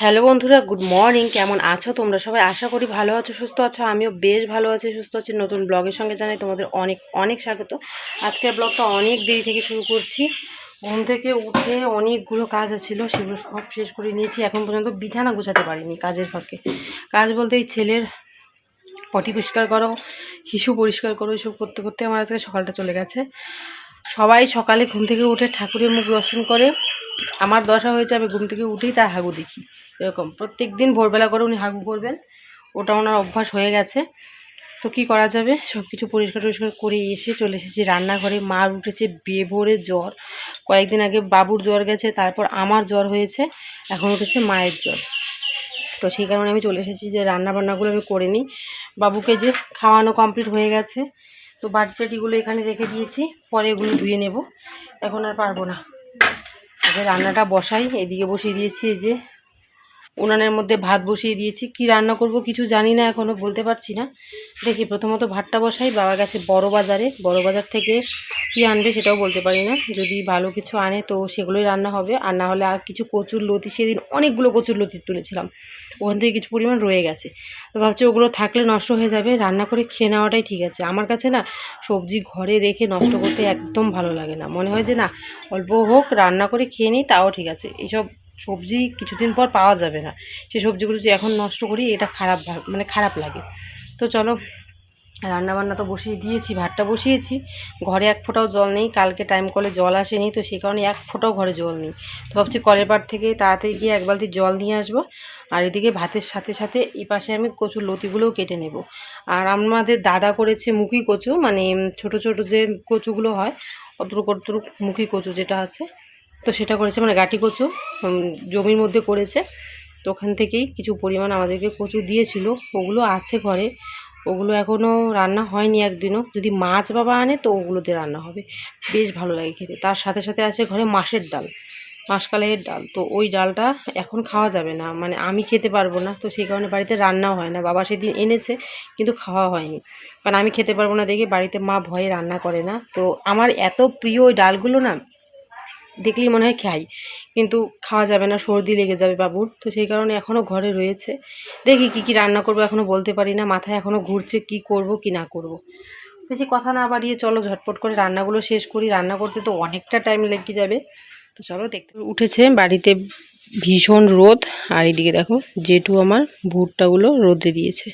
Hello বন্ধুরা, good morning. কেমন আছো তোমরা সবাই? আশা করি ভালো আছো, সুস্থ আছো। আমিও বেশ ভালো আছি, সুস্থ আছি। নতুন ব্লগের সঙ্গে জানাই তোমাদের অনেক অনেক স্বাগত। আজকের ব্লগটা অনেক দেরি থেকে শুরু করছি। ঘুম থেকে উঠে অনেকগুলো কাজ ছিল সেগুলো সব শেষ করে নিয়েছি। এখন পর্যন্ত বিছানা গুছাতে পারিনি কাজের ফাঁকে। কাজ বলতে এই ছেলের পটি পরিষ্কার করো শিশু পরিষ্কার করো এসব করতে করতে আমার আজকে সকালটা চলে গেছে। সবাই সকালে ঘুম থেকে উঠে ঠাকুরের মুখ দর্শন করে। আমার দশা হয়েছে, আমি ঘুম থেকে উঠেই তার হাগু দেখি। এরকম প্রত্যেক দিন ভোরবেলা করে উনি হাগু করবেন। ওটা ওনার অভ্যাস হয়ে গেছে। তো কি করা যাবে? সব কিছু পরিষ্কার টরিষ্কার করে এসে চলে এসেছি রান্নাঘরে। মার উঠেছে বেভোরে জ্বর। কয়েকদিন আগে বাবুর জ্বর গেছে, তারপর আমার জ্বর হয়েছে। এখন উঠেছে মায়ের জ্বর। তো সেই কারণে আমি চলে এসেছি যে রান্না বান্নাগুলো আমি করে নিই। বাবুকে যে খাওয়ানো কমপ্লিট হয়ে গেছে, তো বাটি টাটিগুলো এখানে রেখে দিয়েছি। পরে এগুলো ধুয়ে নেব। এখন আর পারব না। আগে রান্নাটা বসাই, এদিকে বসিয়ে দিয়েছি এই যে উনানের মধ্যে ভাত বসিয়ে দিয়েছি। কি রান্না করব কিছু জানি না এখনও বলতে পারছি না। দেখি প্রথমত ভাতটা বসাই বাবা গেছে বড় বাজারে, বড় বাজার থেকে কি আনবে সেটাও বলতে পারি না। যদি ভালো কিছু আনে তো সেগুলোই রান্না হবে, আর না হলে আর কিছু কচুর লতি, সেদিন অনেকগুলো কচুর লতি তুলেছিলাম। ওখান থেকে কিছু পরিমাণ রয়ে গেছে। তো ভাবছি ওগুলো থাকলে নষ্ট হয়ে যাবে, রান্না করে খেয়ে নেওয়াটাই ঠিক আছে। আমার কাছে না সবজি ঘরে রেখে নষ্ট করতে একদম ভালো লাগে না। মনে হয় যে না, অল্প হোক, রান্না করে খেয়ে নিই, তাও ঠিক আছে। এইসব সবজি কিছুদিন পর পাওয়া যাবে না। সেই সবজিগুলো যে এখন নষ্ট করি, এটা খারাপ মানে খারাপ লাগে। তো চলো, রান্নাবান্না তো বসিয়ে দিয়েছি, ভাতটা বসিয়েছি। ঘরে এক ফোঁটাও জল নেই, কালকে টাইম কলে জল আসেনি, তো সেই কারণে এক ফোঁটাও ঘরে জল নেই। তো ভাবছি কলের পাড় থেকে তাড়াতাড়ি গিয়ে এক বালতি জল নিয়ে আসব, আর এদিকে ভাতের সাথে সাথে এই পাশে আমি কচুর লতিগুলোও কেটে নেব। আর আমাদের দাদা করেছে মুখি কচু মানে ছোট ছোট যে কচুগুলো হয়, অতটুক অতটুক মুখি কচু যেটা আছে, তো সেটা করেছে মানে গাটি কচু জমির মধ্যে করেছে। তো ওখান থেকেই কিছু পরিমাণ আমাদেরকে কচু দিয়েছিল। ওগুলো আছে ঘরে। ওগুলো এখনও রান্না হয়নি একদিনও। যদি মাছ বাবা আনে তো ওগুলোতে রান্না হবে। বেশ ভালো লাগে খেতে। তার সাথে সাথে আছে ঘরে মাসের ডাল মাসকালের ডাল। তো ওই ডালটা এখন খাওয়া যাবে না। মানে আমি খেতে পারব না। তো সেই কারণে বাড়িতে রান্নাও হয় না। বাবা সেদিন এনেছে, কিন্তু খাওয়া হয়নি। কারণ আমি খেতে পারব না দেখে বাড়িতে মা ভয়ে রান্না করে না। তো আমার এত প্রিয় ওই ডালগুলো না, দেখলেই মনে হয় খাই। কিন্তু খাওয়া যাবে না, সর্দি লেগে যাবে বাবুর। তো সেই কারণে এখনও ঘরে রয়েছে। দেখি কি কি রান্না করব এখনও বলতে পারি না, মাথায় এখনও ঘুরছে কি করব, কি না করব। বেশি কথা না বাড়িয়ে চলো, ঝটপট করে রান্নাগুলো শেষ করি। রান্না করতে তো অনেকটা টাইম লেগে যাবে। তো চলো দেখতে উঠেছে বাড়িতে ভীষণ রোদ। আর এদিকে দেখো, জেঠু আমার ভুট্টাগুলো রোদে দিয়েছে।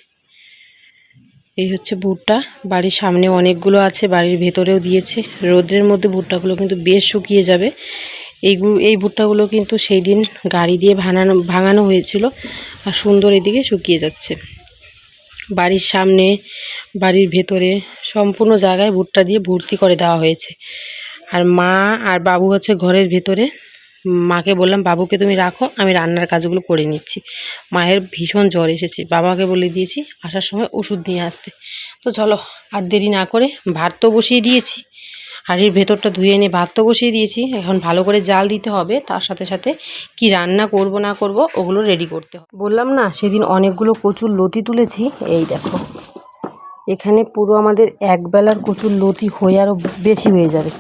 এই হচ্ছে ভুট্টা। বাড়ির সামনে অনেকগুলো আছে, বাড়ির ভেতরেও দিয়েছে। রোদের মধ্যে ভুট্টাগুলো কিন্তু বেশ শুকিয়ে যাবে। এইগুলো, এই ভুট্টাগুলো কিন্তু সেই দিন গাড়ি দিয়ে ভাঙানো ভাঙানো হয়েছিল আর সুন্দর এদিকে শুকিয়ে যাচ্ছে। বাড়ির সামনে, বাড়ির ভেতরে সম্পূর্ণ জায়গায় ভুট্টা দিয়ে ভর্তি করে দেওয়া হয়েছে। আর মা আর বাবু হচ্ছে ঘরের ভেতরে। মাকে বললাম, বাবুকে তুমি রাখো, আমি রান্নার কাজগুলো করে নিচ্ছি। মায়ের ভীষণ জ্বর এসেছে। বাবাকে বলে দিয়েছি, আসার সময় ওষুধ নিয়ে আসতে। তো চলো, আর দেরি না করে ভাত তো বসিয়ে দিয়েছি। হাঁড়ির ভেতরটা ধুয়ে এনে ভাত তো বসিয়ে দিয়েছি। এখন ভালো করে জাল দিতে হবে, তার সাথে সাথে কি রান্না করব না করব ওগুলো রেডি করতে হবে। বললাম না, সেদিন অনেকগুলো কচুর লতি তুলেছি, এই দেখো। এখানে পুরো আমাদের একবেলার কচুর লতি হয়ে আরও বেশি হয়ে যাবে।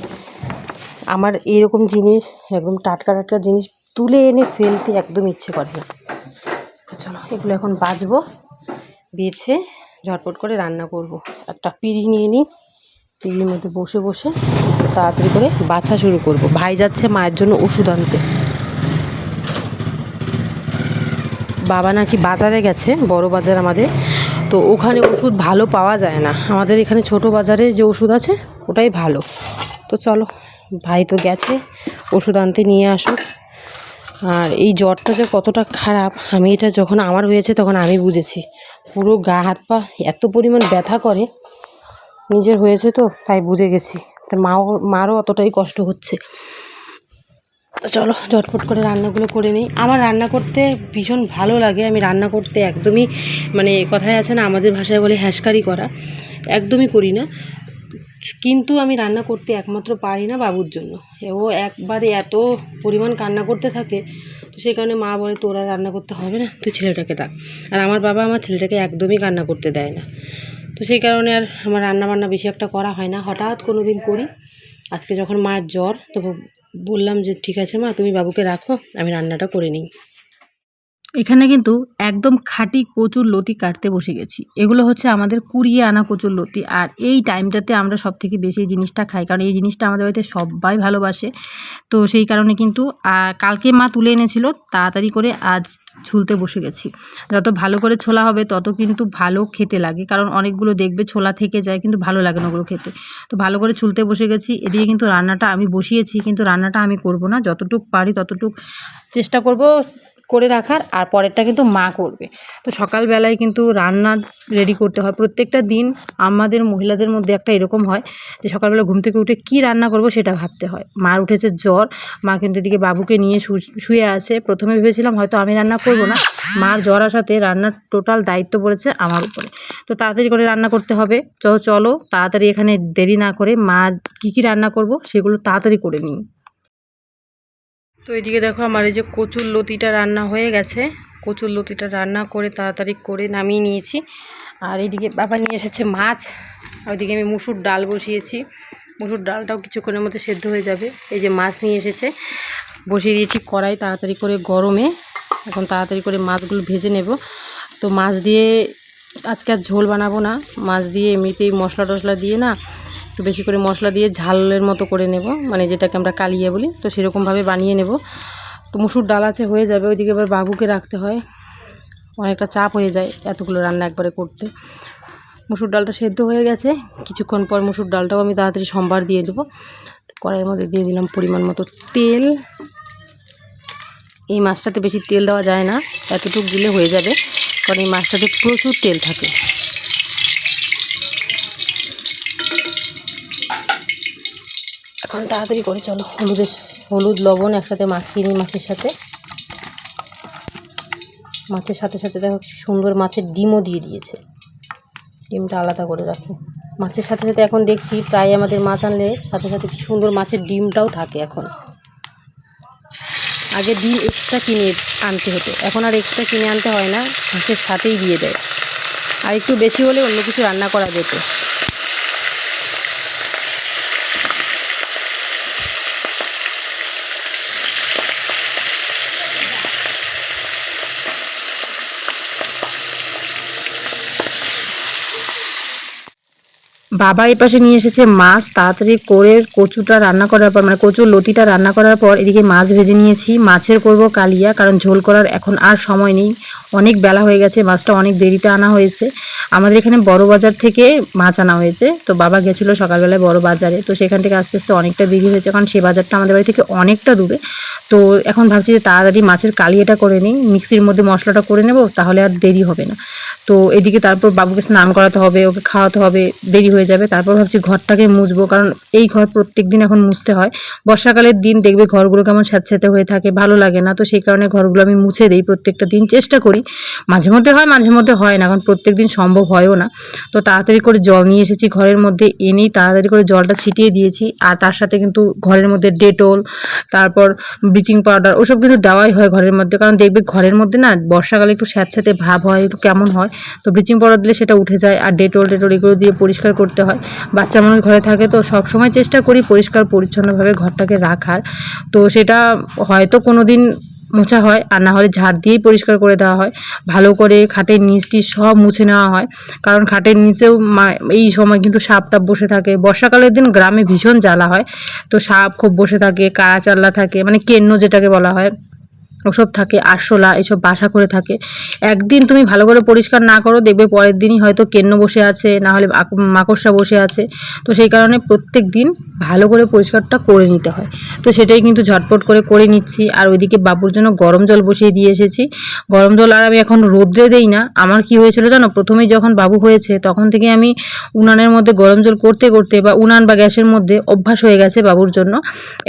আমার এরকম জিনিস, একদম টাটকা টাটকা জিনিস তুলে এনে ফেলতে একদম ইচ্ছে করে না। চলো, এগুলো এখন বাজবো, বেছে ঝটপট করে রান্না করব। একটা পিড়ি নিয়ে নিই। পিড়ির মধ্যে বসে বসে তাড়াতাড়ি করে বাছা শুরু করব। ভাই যাচ্ছে মায়ের জন্য ওষুধ আনতে। বাবা নাকি বাজারে গেছে, বড় বাজার আমাদের। তো ওখানে ওষুধ ভালো পাওয়া যায় না। আমাদের এখানে ছোট বাজারে যে ওষুধ আছে, ওটাই ভালো। তো চলো, ভাই তো গেছে, ওষুধ আনতে নিয়ে আসুক। আর এই জ্বরটা যে কতটা খারাপ, আমি এটা যখন আমার হয়েছে তখন আমি বুঝেছি। পুরো গা হাত পা এত পরিমাণ ব্যথা করে নিজের হয়েছে তো, তাই বুঝে গেছি। তা মাও, মারও অতটাই কষ্ট হচ্ছে। চলো, ঝটপট করে রান্নাগুলো করে নিই। আমার রান্না করতে ভীষণ ভালো লাগে। আমি রান্না করতে একদমই মানে কথায় আছে না, আমাদের ভাষায় বলে হ্যাসকারি করা। একদমই করি না। কিন্তু আমি রান্না করতে একমাত্র পারি না বাবুর জন্য। ও একবারে এত পরিমাণ কান্না করতে থাকে, তো সেই কারণে মা বলে, তোরা রান্না করতে হবে না, তুই ছেলেটাকে ডাক। আর আমার বাবা আমার ছেলেটাকে একদমই কান্না করতে দেয় না। তো সেই কারণে আর আমার রান্না বান্না বেশি একটা করা হয় না। হঠাৎ কোনো দিন করি। আজকে যখন মায়ের জ্বর তো বললাম যে, ঠিক আছে মা, তুমি বাবুকে রাখো, আমি রান্নাটা করে নিই। এখানে কিন্তু একদম খাঁটি কচুর লতি কাটতে বসে গেছি। এগুলো হচ্ছে আমাদের কুড়িয়ে আনা কচুর লতি। আর এই টাইমটাতে আমরা সব থেকে বেশি এই জিনিসটা খাই। কারণ এই জিনিসটা আমাদের বাড়িতে সবাই ভালোবাসে। তো সেই কারণে কিন্তু কালকে মা তুলে এনেছিল, তাড়াতাড়ি করে আজ ছুলতে বসে গেছি। যত ভালো করে ছোলা হবে, তত কিন্তু ভালো খেতে লাগে। কারণ অনেকগুলো দেখবে ছোলা থেকে যায়, কিন্তু ভালো লাগে না ওগুলো খেতে। তো ভালো করে ছুলতে বসে গেছি। এদিকে কিন্তু রান্নাটা আমি বসিয়েছি, কিন্তু রান্নাটা আমি করব না। যতটুক পারি ততটুক চেষ্টা করব করে রাখার আর পরেরটা কিন্তু মা করবে। তো সকালবেলায় কিন্তু রান্না রেডি করতে হয়। প্রত্যেকটা দিন আমাদের মহিলাদের মধ্যে একটা এরকম হয় যে সকালবেলা ঘুম থেকে উঠে কী রান্না করব সেটা ভাবতে হয়। মার উঠেছে জ্বর, মা কিন্তু এদিকে বাবুকে নিয়ে শুয়ে আছে। প্রথমে ভেবেছিলাম হয়তো আমি রান্না করব না। মার জ্বর আসাতে রান্নার টোটাল দায়িত্ব পড়েছে আমার উপরে। তো তাড়াতাড়ি করে রান্না করতে হবে। চ, চলো তাড়াতাড়ি এখানে দেরি না করে মা কী কী রান্না করব সেগুলো তাড়াতাড়ি করে নিই। তো এদিকে দেখো আমার এই যে কচুর লতিটা রান্না হয়ে গেছে। কচুর লতিটা রান্না করে তাড়াতাড়ি করে নামিয়ে নিয়েছি। আর এইদিকে বাবা নিয়ে এসেছে মাছ। আর ওইদিকে আমি মুসুর ডাল বসিয়েছি। মুসুর ডালটাও কিছুক্ষণের মধ্যে সেদ্ধ হয়ে যাবে। এই যে মাছ নিয়ে এসেছে। বসিয়ে দিয়েছি কড়াই তাড়াতাড়ি করে গরমে। এখন তাড়াতাড়ি করে মাছগুলো ভেজে নেব। তো মাছ দিয়ে আজকে আর ঝোল বানাবো না। মাছ দিয়ে এমনিতেই মশলা টশলা দিয়ে না একটু বেশি করে মশলা দিয়ে ঝালের মতো করে নেব মানে যেটাকে আমরা কালিয়ে বলি, তো সেরকমভাবে বানিয়ে নেব। তো মুসুর ডাল আছে, হয়ে যাবে, ওইদিকে এবার বাবুকে রাখতে হয়। অনেকটা চাপ হয়ে যায় এতগুলো রান্না একবারে করতে। মুসুর ডালটা সেদ্ধ হয়ে গেছে, কিছুক্ষণ পর মুসুর ডালটাও আমি তাড়াতাড়ি সম্বার দিয়ে দেবো। কড়াইয়ের মধ্যে দিয়ে দিলাম পরিমাণ মতো তেল। এই মাছটাতে বেশি তেল দেওয়া যায় না, এতটুকু দিলে হয়ে যাবে, কারণ এই মাছটাতে প্রচুর তেল থাকে। এখন তাড়াতাড়ি করে চলো। হলুদের হলুদ, লবণ একসাথে মাখিয়ে নিই মাছের সাথে। মাছের সাথে সাথে দেখো সুন্দর মাছের ডিমও দিয়ে দিয়েছে। ডিমটা আলাদা করে রাখি। মাছের সাথে সাথে এখন দেখছি প্রায় আমাদের মাছ আনলে সাথে সাথে সুন্দর মাছের ডিমটাও থাকে এখন। আগে ডিম এক্সট্রা কিনে আনতে হতো। এখন আর এক্সট্রা কিনে আনতে হয় না, মাছের সাথেই দিয়ে দেয়। আর একটু বেশি হলে অন্য কিছু রান্না করা যেত। বাবা এপাশে পাশে নিয়ে এসেছে মাছ, তাড়াতাড়ি করে কচুটা রান্না করার পর মানে কচুর লতিটা রান্না করার পর এদিকে মাছ ভেজে নিয়েছি। মাছের করব কালিয়া, কারণ ঝোল করার এখন আর সময় নেই। অনেক বেলা হয়ে গেছে মাছটা অনেক দেরিতে আনা হয়েছে। আমাদের এখানে বড় বাজার থেকে মাছ আনা হয়েছে। তো বাবা গেছিল সকালবেলায় বড় বাজারে। তো সেখান থেকে আস্তে আস্তে অনেকটা দেরি হয়েছে, কারণ সে বাজারটা আমাদের বাড়ি থেকে অনেকটা দূরে। তো এখন ভাবছি যে তাড়াতাড়ি মাছের কালিয়াটা করে নিই, মিক্সির মধ্যে মশলাটা করে নেব, তাহলে আর দেরি হবে না। তো এদিকে তারপর বাবুকে স্নান করাতে হবে, ওকে খাওয়াতে হবে, দেরি হয়ে যাবে। তারপর ভাবছি ঘরটাকে মুছবো, কারণ এই ঘর প্রত্যেক দিন এখন মুছতে হয়। বর্ষাকালের দিন দেখবে ঘরগুলো কেমন স্যাঁতস্যাঁতে হয়ে থাকে, ভালো লাগে না। তো সেই কারণে ঘরগুলো আমি মুছে দিই প্রত্যেকটা দিন। চেষ্টা করি মাঝে মধ্যে হয়, মাঝে মধ্যে হয় না, কারণ প্রত্যেক দিন সম্ভব হয়ও না। তো তাড়াতাড়ি করে জল নিয়ে এসেছি ঘরের মধ্যে এনেই তাড়াতাড়ি করে জলটা ছিটিয়ে দিয়েছি। আর তার সাথে কিন্তু ঘরের মধ্যে ডেটল, তারপর ব্লিচিং পাউডার, ওসব কিন্তু দেওয়াই হয় ঘরের মধ্যে। কারণ দেখবে ঘরের মধ্যে না, বর্ষাকালে একটু স্যাঁতস্যাঁতে ভাব হয়, একটু কেমন হয়। তো ব্লিচিং পাউডার দিলে সেটা উঠে যায়, আর ডেটল ডেটল এগুলো দিয়ে পরিষ্কার করতে হয়। বাচ্চা মানুষ ঘরে থাকে তো সব সময় চেষ্টা করি পরিষ্কার, পরিচ্ছন্নভাবে ঘরটাকে রাখার। তো সেটা হয়তো কোনো দিন মোছা হয় আর না হলে ঝাড় দিয়েই পরিষ্কার করে দেওয়া হয়। ভালো করে খাটের নিচটি সব মুছে নেওয়া হয়। কারণ খাটের নিচেও এই সময় কিন্তু সাপ টাপ বসে থাকে। বর্ষাকালের দিন গ্রামে ভীষণ জ্বালা হয়। তো সাপ খুব বসে থাকে, কাড়া চাল্লা থাকে মানে কেন্ন যেটাকে বলা হয়। ওসব থাকে, আরশোলা, এসব বাসা করে থাকে। একদিন তুমি ভালো করে পরিষ্কার না করো, দেখবে পরের দিনই হয়তো কেন্ন বসে আছে, না হলে মাকড়সা বসে আছে। তো সেই কারণে প্রত্যেক দিন ভালো করে পরিষ্কারটা করে নিতে হয়। তো সেটাই কিন্তু ঝটপট করে করে নিচ্ছি। আর ওইদিকে বাবুর জন্য গরম জল বসিয়ে দিয়ে এসেছি। গরম জল আর আমি এখন রোদ্রে দেই না। আমার কি হয়েছিল জানো? প্রথমেই যখন বাবু হয়েছে, তখন থেকে আমি উনানের মধ্যে গরম জল করতে করতে বা উনান বা গ্যাসের মধ্যে অভ্যাস হয়ে গেছে বাবুর জন্য।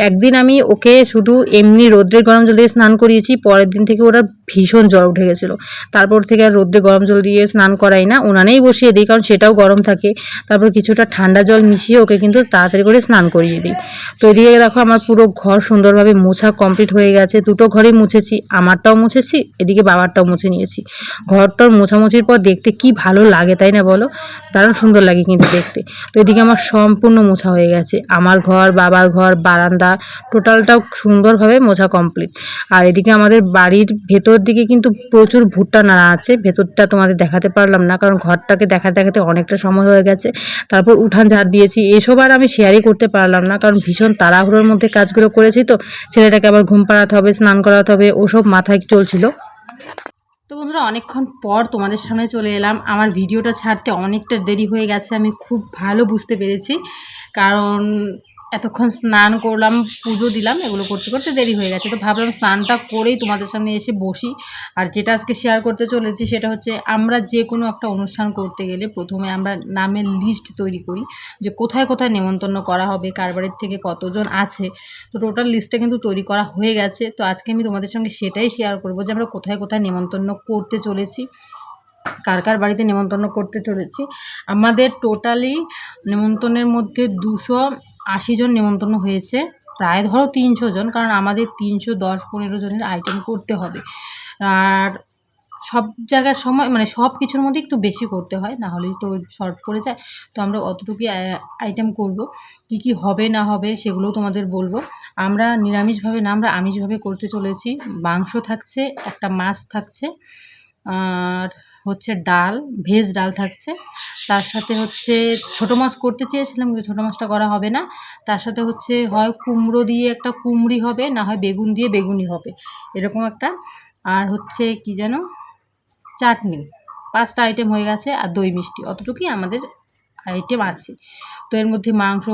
একদিন আমি ওকে শুধু এমনি রোদ্রে গরম জল দিয়ে স্নান করিয়েছি পরের দিন থেকে ওরা ভীষণ জ্বর উঠে গেছিল। তারপর থেকে আর রোদ্রে গরম জল দিয়ে স্নান করাই না, উনানেই বসিয়ে দিই, কারণ সেটাও গরম থাকে। তারপর কিছুটা ঠান্ডা জল মিশিয়ে ওকে কিন্তু তাড়াতাড়ি করে স্নান করিয়ে দিই। তো এদিকে দেখো আমার পুরো ঘর সুন্দরভাবে মোছা কমপ্লিট হয়ে গেছে। দুটো ঘরেই মুছেছি, আমারটাও মুছেছি, এদিকে বাবারটাও মুছে নিয়েছি। ঘরটার মোছামুছির পর দেখতে কি ভালো লাগে, তাই না বলো? দারুণ সুন্দর লাগে কিন্তু দেখতে। তো এদিকে আমার সম্পূর্ণ মোছা হয়ে গেছে। আমার ঘর, বাবার ঘর, বারান্দা, টোটালটাও সুন্দরভাবে মোছা কমপ্লিট। আর এদিকে এদিকে আমাদের বাড়ির ভেতর দিকে কিন্তু প্রচুর ভুট্টা নাড়া আছে। ভেতরটা তোমাদের দেখাতে পারলাম না, কারণ ঘরটাকে দেখাতে দেখাতে অনেকটা সময় হয়ে গেছে। তারপর উঠান ঝাড় দিয়েছি। এসব আর আমি শেয়ারই করতে পারলাম না, কারণ ভীষণ তাড়াহুড়োর মধ্যে কাজগুলো করেছি তো। ছেলেটাকে আবার ঘুম পাড়াতে হবে, স্নান করাতে হবে, ওসব মাথায় চলছিল। তো বন্ধুরা, অনেকক্ষণ পর তোমাদের সামনে চলে এলাম। আমার ভিডিওটা ছাড়তে অনেকটা দেরি হয়ে গেছে, আমি খুব ভালো বুঝতে পেরেছি। কারণ এতক্ষণ স্নান করলাম, পুজো দিলাম, এগুলো করতে করতে দেরি হয়ে গেছে। তো ভাবলাম স্নানটা করেই তোমাদের সামনে এসে বসি। আর যেটা আজকে শেয়ার করতে চলেছি সেটা হচ্ছে, আমরা যে কোনো একটা অনুষ্ঠান করতে গেলে প্রথমে আমরা নামের লিস্ট তৈরি করি, যে কোথায় কোথায় নেমন্তন্ন করা হবে, কার বাড়ির থেকে কতজন আছে। তো টোটাল লিস্টটা কিন্তু তৈরি করা হয়ে গেছে। তো আজকে আমি তোমাদের সঙ্গে সেটাই শেয়ার করব, যে আমরা কোথায় কোথায় নেমন্তন্ন করতে চলেছি, কার কার বাড়িতে নেমন্তন্ন করতে চলেছি। আমাদের টোটালি নেমন্তন্নের মধ্যে দুশো আশি জন নেমন্তন্ন হয়েছে। প্রায় ধরো তিনশো জন, কারণ আমাদের তিনশো দশ পনেরো জনের আইটেম করতে হবে। আর সব জায়গার সময় মানে সব কিছুর মধ্যে একটু বেশি করতে হয়, না হলেই তো শর্ট পড়ে যায়। তো আমরা অতটুকুই আইটেম করব। কি কি হবে, না হবে, সেগুলোও তোমাদের বলব। আমরা নিরামিষভাবে না, আমরা আমিষভাবে করতে চলেছি। মাংস থাকছে, একটা মাছ থাকছে। আর হচ্ছে ডাল, ভেজ ডাল থাকছে। তার সাথে হচ্ছে ছোটো মাছ করতে চেয়েছিলাম কিন্তু ছোটো মাছটা করা হবে না। তার সাথে হচ্ছে হয় কুমড়ো দিয়ে একটা কুমড়ি হবে, না হয় বেগুন দিয়ে বেগুনি হবে। এরকম একটা। আর হচ্ছে কি যেন? চাটনি। পাঁচটা আইটেম হয়ে গেছে আর দই মিষ্টি। অতটুকুই আমাদের আইটেম আছে। তো এর মধ্যে মাংস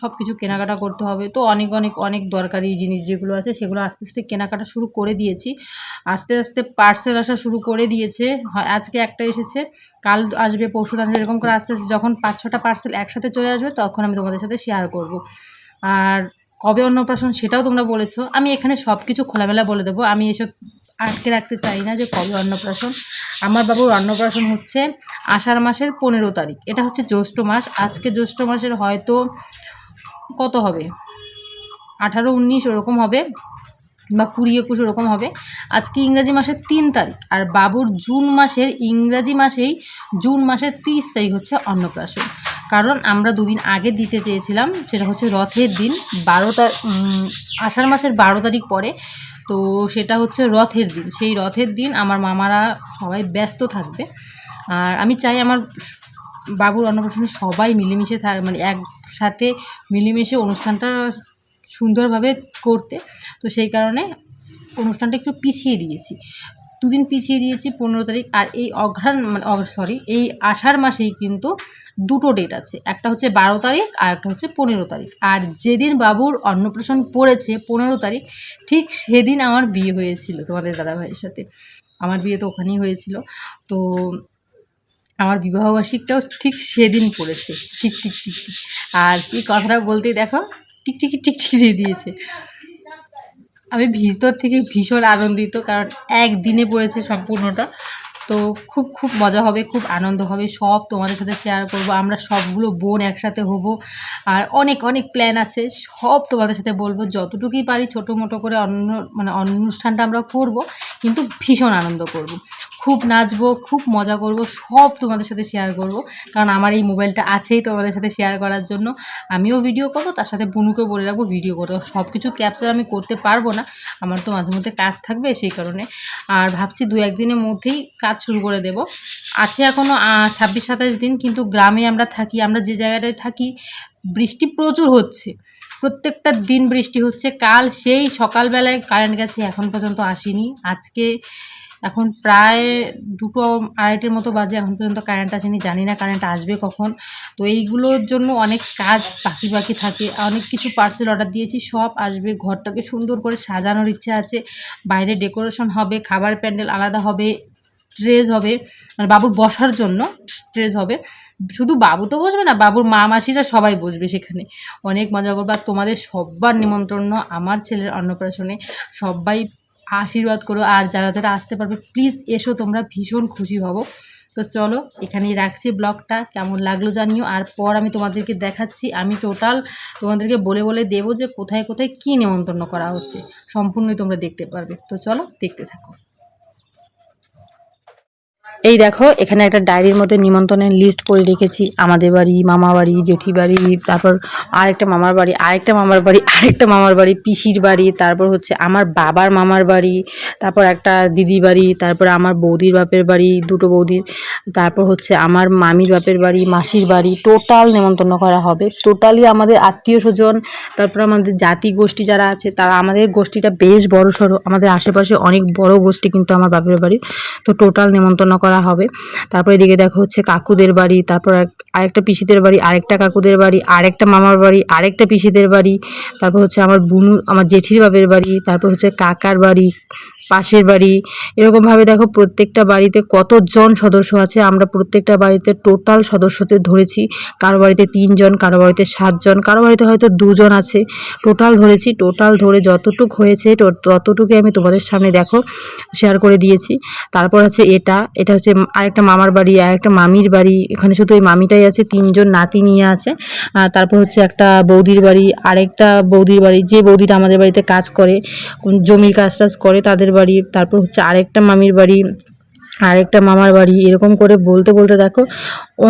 সব কিছু কেনাকাটা করতে হবে। তো অনেক অনেক অনেক দরকারি জিনিস যেগুলো আছে, সেগুলো আস্তে আস্তে কেনাকাটা শুরু করে দিয়েছি। আস্তে আস্তে পার্সেল আসা শুরু করে দিয়েছে। আজকে একটা এসেছে, কাল আসবে, পরশু আসবে, এরকম করে আস্তে আস্তে যখন পাঁচ, ছটা পার্সেল একসাথে চলে আসবে, তখন আমি তোমাদের সাথে শেয়ার করব। আর কবে অন্নপ্রাশন সেটাও তোমরা বলেছ। আমি এখানে সব কিছু খোলামেলা বলে দেবো। আমি এসব আটকে রাখতে চাই না যে কবে অন্নপ্রাশন। আমার বাবুর অন্নপ্রাশন হচ্ছে আষাঢ় মাসের পনেরো তারিখ। এটা হচ্ছে জ্যৈষ্ঠ মাস। আজকে জ্যৈষ্ঠ মাসের হয়তো কত হবে? আঠারো, উনিশ ওরকম হবে বা কুড়ি, একুশ ওরকম হবে। আজকে ইংরাজি মাসের তিন তারিখ আর বাবুর জুন মাসের ইংরাজি মাসেই জুন মাসের তিরিশ তারিখ হচ্ছে অন্নপ্রাশন। কারণ আমরা দুদিন আগে দিতে চেয়েছিলাম, সেটা হচ্ছে রথের দিন, বারো তার আষাঢ় মাসের বারো তারিখ পরে। তো সেটা হচ্ছে রথের দিন। সেই রথের দিন আমার মামারা সবাই ব্যস্ত থাকবে। আর আমি চাই আমার বাবুর অন্নপ্রাশনে সবাই মিলেমিশে থাক মানে একসাথে মিলেমিশে অনুষ্ঠানটা সুন্দরভাবে করতে। তো সেই কারণে অনুষ্ঠানটা একটু পিছিয়ে দিয়েছি। দুদিন পিছিয়ে দিয়েছি, পনেরো তারিখ, আর এই অঘ্রাণ মানে সরি এই আষাঢ় মাসেই কিন্তু দুটো ডেট আছে। একটা হচ্ছে বারো তারিখ, আর একটা হচ্ছে পনেরো তারিখ। আর যেদিন বাবুর অন্নপ্রাশন পড়েছে পনেরো তারিখ, ঠিক সেদিন আমার বিয়ে হয়েছিল তোমাদের দাদাভাইয়ের সাথে। আমার বিয়ে তো ওখানেই হয়েছিল। তো আমার বিবাহবার্ষিকটাও ঠিক সেদিন পড়েছে। ঠিক ঠিক ঠিক ঠিক। আর এই কথাটা বলতেই দেখো টিকটিকি টিকটিকি দিয়ে দিয়েছে। আমি ভিতর থেকে ভীষণ আনন্দিত, কারণ একদিনে পড়েছে সম্পূর্ণটা। তো খুব খুব মজা হবে, খুব আনন্দ হবে, সব তোমাদের সাথে শেয়ার করব। আমরা সবগুলো বোন একসাথে হব, আর অনেক অনেক প্ল্যান আছে, সব তোমাদের সাথে বলব। যতটুকুই পারি ছোটো মোটো করে অন্য মানে অনুষ্ঠানটা আমরা করব, কিন্তু ভীষণ আনন্দ করব। খুব নাচবো, খুব মজা করব, সব তোমাদের সাথে শেয়ার করব। কারণ আমার এই মোবাইলটা আছেই তোমাদের সাথে শেয়ার করার জন্য। আমিও ভিডিও করব, তার সাথে বুনুকেও বলে রাখব ভিডিও করতে সব কিছু ক্যাপচার আমি করতে পারব না, আমার তো মাঝে মধ্যে কাজ থাকবে সেই কারণে। আর ভাবছি দু একদিনের মধ্যেই কাজ শুরু করে দেব। আছে এখনও ছাব্বিশ, সাতাশ দিন, কিন্তু গ্রামে আমরা থাকি, আমরা যে জায়গাটায় থাকি, বৃষ্টি প্রচুর হচ্ছে। প্রত্যেকটা দিন বৃষ্টি হচ্ছে। কাল সেই সকালবেলায় কারেন্ট গেছে, এখন পর্যন্ত আসেনি। আজকে এখন প্রায় দুটো আড়াইটের মতো বাজে এখন পর্যন্ত কারেন্ট আসেনি, জানি না কারেন্ট আসবে কখন। তো এইগুলোর জন্য অনেক কাজ বাকি বাকি থাকে, অনেক কিছু পার্সেল অর্ডার দিয়েছি, সব আসবে, ঘরটাকে সুন্দর করে সাজানোর ইচ্ছা আছে, বাইরে ডেকোরেশন হবে, খাবার প্যান্ডেল আলাদা হবে ট্রেজ হবে মানে বাবুর বসার জন্য ট্রেজ হবে। শুধু বাবু তো বসবে না, বাবুর মা মাসিরা সবাই বসবে সেখানে। অনেক মজা করবে। আর তোমাদের সব্বার নিমন্ত্রণ, আমার ছেলের অন্নপ্রাশনে সবাই আশীর্বাদ করো। আর যারা যারা আসতে পারবে প্লিজ এসো, তোমরা ভীষণ খুশি হব। তো চলো, এখানেই রাখছি ব্লগটা। কেমন লাগল জানিও। আর পর আমি তোমাদেরকে দেখাচ্ছি। আমি টোটাল তোমাদেরকে বলে বলে দেবো যে কোথায় কোথায় কী নেমন্তন্ন করা হচ্ছে। সম্পূর্ণই তোমরা দেখতে পারবে। তো চলো, দেখতে থাকো। এই দেখো, এখানে একটা ডায়েরির মধ্যে নিমন্ত্রণের লিস্ট করে রেখেছি। আমাদের বাড়ি মামা বাড়ি জেঠি বাড়ি, তারপর আরেকটা মামার বাড়ি, আরেকটা মামার বাড়ি, আরেকটা মামার বাড়ি, পিসির বাড়ি, তারপর হচ্ছে আমার বাবার মামার বাড়ি, তারপর একটা দিদি বাড়ি, তারপর আমার বৌদির বাপের বাড়ি, দুটো বৌদির, তারপর হচ্ছে আমার মামির বাপের বাড়ি, মাসির বাড়ি টোটাল নেমন্তন্ন করা হবে। টোটালি আমাদের আত্মীয় স্বজন, তারপর আমাদের জাতি গোষ্ঠী যারা আছে, তারা আমাদের গোষ্ঠীটা বেশ বড় সড়ো আমাদের আশেপাশে অনেক বড় গোষ্ঠী কিন্তু আমার বাপের বাড়ি তো টোটাল নেমন্তন্ন করা হবে। তারপরে এদিকে দেখো হচ্ছে কাকুদের বাড়ি, তারপর আরেকটা পিসিদের বাড়ি, আরেকটা কাকুদের বাড়ি, আরেকটা মামার বাড়ি, আরেকটা পিসিদের বাড়ি, তারপর হচ্ছে আমার বুনু, আমার জেঠির বাবের বাড়ি, তারপর হচ্ছে কাকার বাড়ি পাশের বাড়ি। এরকমভাবে দেখো প্রত্যেকটা বাড়িতে কতজন সদস্য আছে, আমরা প্রত্যেকটা বাড়িতে টোটাল সদস্যদের ধরেছি। কারও বাড়িতে তিনজন, কারও বাড়িতে সাতজন, কারও বাড়িতে হয়তো দুজন আছে। টোটাল ধরেছি টোটাল ধরে যতটুক হয়েছে, তো- ততটুকুই আমি তোমাদের সামনে দেখো শেয়ার করে দিয়েছি। তারপর হচ্ছে এটা এটা হচ্ছে আরেকটা মামার বাড়ি, আরেকটা মামির বাড়ি। এখানে শুধু ওই মামিটাই আছে, তিনজন নাতি নিয়ে আছে। তারপর হচ্ছে একটা বৌদির বাড়ি, আরেকটা বৌদির বাড়ি। যে বৌদিটা আমাদের বাড়িতে কাজ করে জমির কাজ টাজ করে, তাদের বাড়ি, তারপর হচ্ছে আরেকটা মামির বাড়ি, আরেকটা মামার বাড়ি, এরকম করে বলতে বলতে দেখো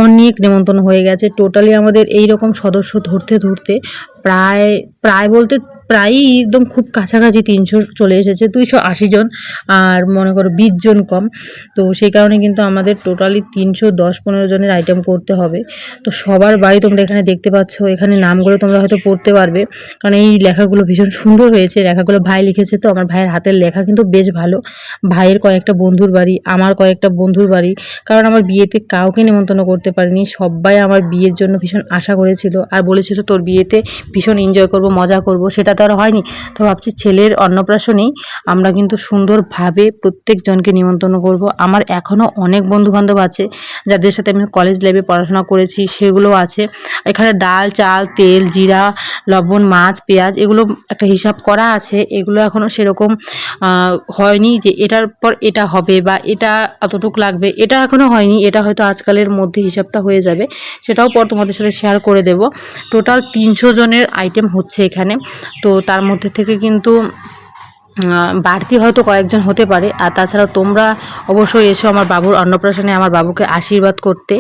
অনেক নেমন্তন্ন হয়ে গেছে। টোটালি আমাদের এই রকম সদস্য ধরতে ধরতে প্রায় প্রায় বলতে প্রায়ই একদম খুব কাছাকাছি তিনশো চলে এসেছে, দুইশো আশি জন, আর মনে করো বিশ জন কম। তো সেই কারণে কিন্তু আমাদের টোটালি তিনশো দশ পনেরো জনের আইটেম করতে হবে। তো সবার বাড়ি তোমরা এখানে দেখতে পাচ্ছ, এখানে নামগুলো তোমরা হয়তো পড়তে পারবে, কারণ এই লেখাগুলো ভীষণ সুন্দর হয়েছে, লেখাগুলো ভাই লিখেছে তো আমার ভাইয়ের হাতের লেখা কিন্তু বেশ ভালো। ভাইয়ের কয়েকটা বন্ধুর বাড়ি, আমার কয়েকটা বন্ধুর বাড়ি, কারণ আমার বিয়েতে কাউকে নিমন্ত্রণ করতে পারিনি, সবাই আমার বিয়ের জন্য ভীষণ আশা করেছিল, আর বলেছিল তোর বিয়েতে ভীষণ এনজয় করব, মজা করব, সেটা তো আর হয়নি। তো ভাবছি ছেলের অন্নপ্রাশনেই আমরা কিন্তু সুন্দরভাবে প্রত্যেকজনকে নিমন্ত্রণ করব। আমার এখনও অনেক বন্ধুবান্ধব আছে, যাদের সাথে আমি কলেজ লেভে পড়াশোনা করেছি সেগুলো আছে। এখানে ডাল, চাল, তেল, জিরা, লবণ, মাছ, পেঁয়াজ, এগুলো একটা হিসাব করা আছে। এগুলো এখনও সেরকম হয়নি যে এটার পর এটা হবে বা এটা এতটুক লাগবে। এটা এখনও হয়নি, এটা হয়তো আজকালের মধ্যে হিসাবটা হয়ে যাবে। সেটাও পর তোমাদের সাথে শেয়ার করে দেব। টোটাল তিনশো জনের আইটেম হচ্ছে এখানে। তো তার মধ্যে থেকে কিন্তু বাড়তি হয়তো কয়েকজন হতে পারে। আর তাছাড়া তোমরা অবশ্যই এসো আমার বাবুর অন্নপ্রাশনে আমার বাবুকে আশীর্বাদ করতে।